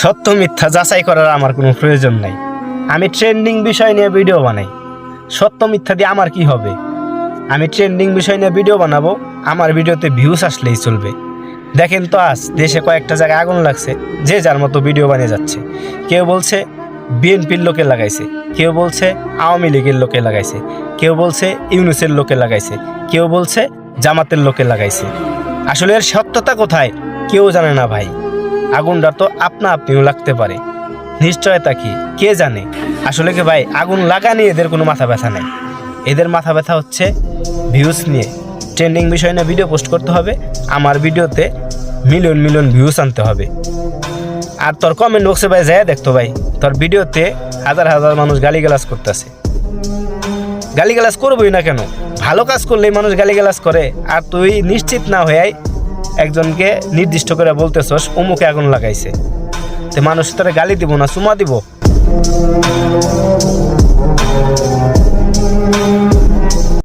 সত্য মিথ্যা যাচাই করার আমার কোনো প্রয়োজন নাই। আমি ট্রেন্ডিং বিষয় নিয়ে ভিডিও বানাই। সত্য মিথ্যা দিয়ে আমার কি হবে? আমি ট্রেন্ডিং বিষয় নিয়ে ভিডিও বানাবো, আমার ভিডিওতে ভিউস আসলেই চলবে। দেখেন তো আজ দেশে কয়েকটা জায়গায় আগুন লাগছে, যে যার মতো ভিডিও বানিয়ে যাচ্ছে। কেউ বলছে, বিএনপির লোকে লাগাইছে। কেউ বলছে, আওয়ামী লীগের লোকে লাগাইছে। কেউ বলছে, ইউনুসের লোকে লাগাইছে। কেউ বলছে, জামাতের লোকে লাগাইছে। আসলে এর সত্যতা কোথায়? কেউ জানে না ভাই। আগুনটা তো আপনা আপনিও লাগতে পারে। নিশ্চয়তা কি? কে জানে? আসলে কি ভাই, আগুন লাগা নিয়ে এদের কোনো মাথা ব্যথা নেই। এদের মাথা ব্যথা হচ্ছে ভিউজ নিয়ে। ট্রেন্ডিং বিষয় নিয়ে ভিডিও পোস্ট করতে হবে। আমার ভিডিওতে মিলিয়ন মিলিয়ন ভিউজ আনতে হবে। আর তোর কমেন্ট বক্সে ভাই যায় দেখতো ভাই, তোর ভিডিওতে হাজার হাজার মানুষ গালিগালাজ করতেছে। গালিগালাজ করবই না কেন? ভালো কাজ করলেই মানুষ গালিগালাজ করে, আর তুই নিশ্চিত না হয়ে একজনকে নির্দিষ্ট করে বলতেছস, অমুকে আগুন লাগাইছে। তো মানুষ তোরা গালি দিব না, চুমা দিব।